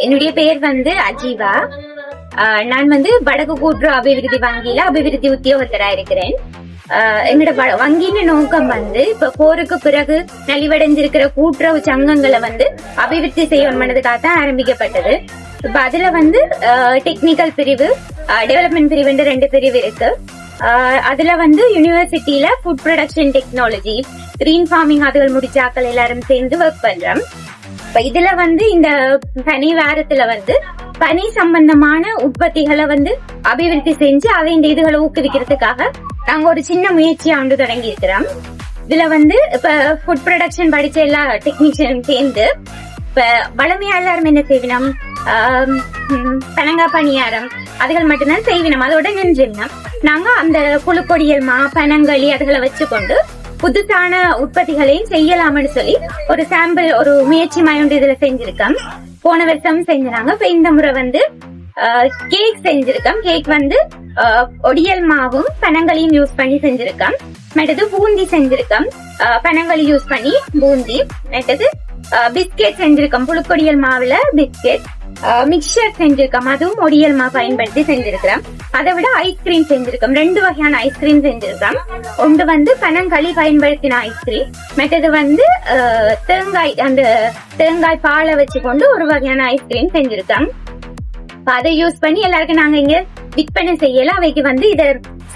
என்னுடைய பெயர் வந்து அஜீவா. நான் வந்து வடக்கு கூட்டுறவு அபிவிருத்தி வங்கியில அபிவிருத்தி உத்தியோகத்தரா இருக்கிறேன். என்னோட எங்களோட வ- வங்கியின் நோக்கம் வந்து இப்ப போருக்கு பிறகு நலிவடைஞ்சிருக்கிற கூட்டுறவு சங்கங்களை வந்து அபிவிருத்தி செய்யணும்னதுக்காக தான் ஆரம்பிக்கப்பட்டது. இப்ப அதுல வந்து டெக்னிக்கல் பிரிவு டெவலப்மெண்ட் பிரிவுன்ற ரெண்டு பிரிவு இருக்கு. அதுல வந்து யூனிவர்சிட்டியில food production technology green farming அதுகள் முடிச்சாக்கள் எல்லாரும் சேர்ந்து ஒர்க் பண்றோம். இப்ப இதுல வந்து இந்த பனி வாரத்துல வந்து பனி சம்பந்தமான உற்பத்திகளை வந்து அபிவிருத்தி செஞ்சு அதை இந்த இதுகளை ஊக்குவிக்கிறதுக்காக நாங்க ஒரு சின்ன முயற்சியா வந்து தொடங்கி இருக்கிறோம். இதுல வந்து இப்ப ஃபுட் ப்ரொடக்ஷன் படிச்ச எல்லா டெக்னீஷியனும் சேர்ந்து இப்ப வளமையா எல்லாரும் என்ன செய்வினம் பனங்காய் பனங்கா பணியாரம் அதுகள் மட்டும்தான் செய்வினம். அதோட நின்றுனோம் நாங்க அந்த புழுக்கொடியல் மா பனங்களி அதுகளை வச்சுக்கொண்டு புதுசான உற்பத்திகளையும் செய்யலாம்னு சொல்லி ஒரு சாம்பிள் ஒரு முயற்சி மாயுண்டு இதுல செஞ்சிருக்கோம். போன வருஷம் செஞ்சாங்க இப்ப இந்த முறை வந்து கேக் செஞ்சிருக்கோம். கேக் வந்து ஒடியல் மாவும் பனங்களையும் யூஸ் பண்ணி செஞ்சிருக்கோம். மற்றது பூந்தி செஞ்சிருக்கோம். அஹ், பனங்களி யூஸ் பண்ணி பூந்தி மற்றது பிஸ்கெட் செஞ்சிருக்கோம். புழுக்கொடியல் மாவுல பிஸ்கெட் மிக்சர் செஞ்சிருக்கோம். அதுவும் ஒடியல்மா பயன்படுத்தி செஞ்சிருக்கிறோம். அதை விட ஐஸ்கிரீம் செஞ்சிருக்கோம். ரெண்டு வகையான ஐஸ்கிரீம் செஞ்சிருக்கோம். ஒன்று வந்து பனங்களி பயன்படுத்தின ஐஸ்கிரீம் மற்றது வந்து தேங்காய் அந்த தேங்காய் பாலை வச்சு கொண்டு ஒரு வகையான ஐஸ்கிரீம் செஞ்சிருக்கோம். அதை யூஸ் பண்ணி எல்லாருக்கும் நாங்க இங்க விற்பனை செய்யல. அவைக்கு வந்து இத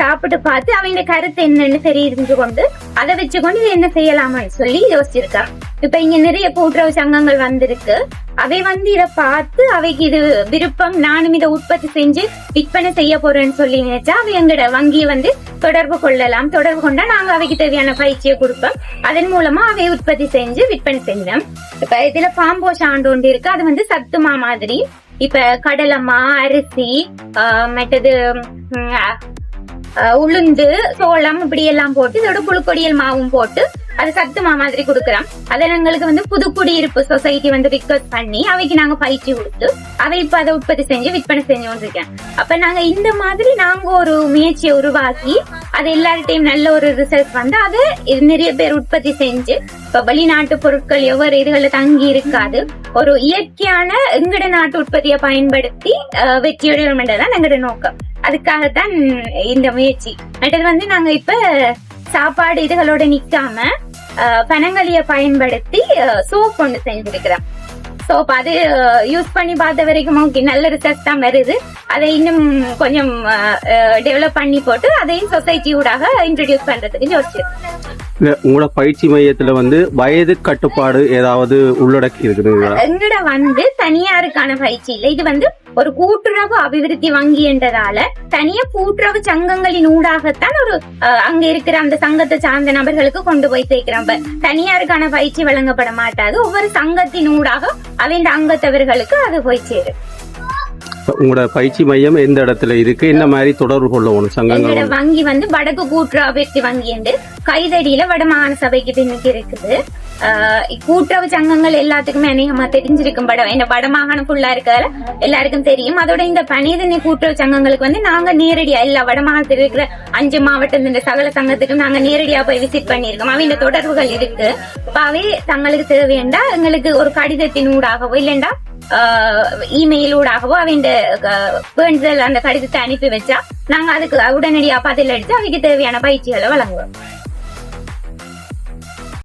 சாப்பிட்டு பார்த்து அவங்க கருத்து என்னன்னு தெரிஞ்சு கொண்டு அதை வச்சு கொண்டு இது என்ன செய்யலாமான்னு சொல்லி யோசிச்சிருக்கேன் இப்ப இங்க நிறைய கூட்டுறவு சங்கங்கள் வந்திருக்கு. அவை வந்து இத பார்த்து அவைக்கு இது விருப்பம் நானும் இதை உற்பத்தி செஞ்சு விற்பனை செய்ய போறேன்னு சொல்லி நினைச்சா அவை எங்கட வங்கியை வந்து தொடர்பு கொள்ளலாம். தொடர்பு கொண்டா நாங்க அவைக்கு தேவையான பயிற்சியை கொடுப்போம். அதன் மூலமா அவை உற்பத்தி செஞ்சு விற்பனை செஞ்சோம் இப்ப இதுல பாம்போஷ் ஆண்டு ஒன்று இருக்கு. அது வந்து சத்துமா மாதிரி. இப்ப கடலம்மா அரிசி ஆஹ் மற்றது ஆஹ் உளுந்து சோளம் இப்படி எல்லாம் போட்டு இதோட புழுக்கொடியல் மாவும் போட்டு அது சத்துமா மாதிரி கொடுக்குறோம். அதை எங்களுக்கு வந்து புது குடியிருப்பு சொசைட்டி வந்து ரிக்வஸ்ட் பண்ணி அவைக்கு நாங்க பயிற்சி கொடுத்து அவை இப்ப அதை உற்பத்தி செஞ்சு விற்பனை செஞ்சு கொண்டிருக்கேன் அப்ப நாங்க இந்த மாதிரி நாங்க ஒரு முயற்சியை உருவாக்கி அது எல்லார்ட்டையும் நல்ல ஒரு ரிசல்ட் வந்து அதை நிறைய பேர் உற்பத்தி செஞ்சு இப்ப வெளிநாட்டு பொருட்கள் எவ்வளவு இதுகள்ல தங்கி இருக்காது ஒரு இயற்கையான எங்கட நாட்டு உற்பத்தியை பயன்படுத்தி அஹ், வெற்றியுடன் எங்கட நோக்கம். அதுக்காகத்தான் இந்த முயற்சி. மற்றது வந்து நாங்க இப்ப சாப்பாடு இதுகளோட நிக்காம பனங்களிய பயன்படுத்தி சோப் ஒன்று செஞ்சிருக்கிறேன் சோப் அது யூஸ் பண்ணி பார்த்த வரைக்கும் ஓகே நல்ல ரிசல்ட் தான் வருது. அதை இன்னும் கொஞ்சம் டெவலப் பண்ணி போட்டு அதையும் சொசைட்டி ஊடாக இன்ட்ரடியூஸ் பண்றதுக்கு யோசிச்சிருக்கோம் உங்களோட பயிற்சி மையத்துல வந்து வயது கட்டுப்பாடு ஏதாவது உள்ளடக்கி இருக்குதுங்களா எங்கட வந்து தனியாருக்கான பயிற்சி இல்லை. இது வந்து ஒரு கூட்டுறவு அபிவிருத்தி வங்கி என்றதால தனியா கூட்டுறவு சங்கங்களின் ஊடாகத்தான் ஒரு அஹ், அங்க இருக்கிற அந்த சங்கத்தை சார்ந்த நபர்களுக்கு கொண்டு போய் சேர்க்கிறோம். தனியாருக்கான பயிற்சி வழங்கப்பட மாட்டாது. ஒவ்வொரு சங்கத்தின் ஊடாக அவங்க அங்கத்தவர்களுக்கு அது போய் சேரும். உங்களோட பயிற்சி மையம் எந்த இடத்துல இருக்கு? என்ன மாதிரி தொடர்பு கொள்ளணும் சங்கங்கள் வங்கி வந்து வடக்கு கூட்டுறவு அபிவிருத்தி வங்கி என்று கைதடியில வடமாகாண சபைக்கு பின்னுக்கு இருக்குது. கூட்டுறவு சங்கங்கள் எல்லாத்துக்குமே அநேகமா தெரிஞ்சிருக்கும் படம். என்ன வடமாகாணம் ஃபுல்லா இருக்கிற எல்லாருக்கும் தெரியும். அதோட இந்த பனிதண்ணி கூட்டுறவு சங்கங்களுக்கு வந்து நாங்க நேரடியா எல்லா வடமாகாணத்தில் இருக்கிற அஞ்சு மாவட்டம் இந்த சகல சங்கத்துக்கு நாங்க நேரடியா போய் விசிட் பண்ணியிருக்கோம். அவங்க தொடர்புகள் இருக்கு. அவை தங்களுக்கு தேவையண்டா எங்களுக்கு ஒரு கடிதத்தின் ஊடாகவோ இல்லைண்டா இமெயிலூடாகவோ ஊடாகவோ அவங்க அந்த கடிதத்தை அனுப்பி வச்சா நாங்க அதுக்கு உடனடியா பதில் அடிச்சு அவைக்கு தேவையான பயிற்சிகளை வழங்குவோம்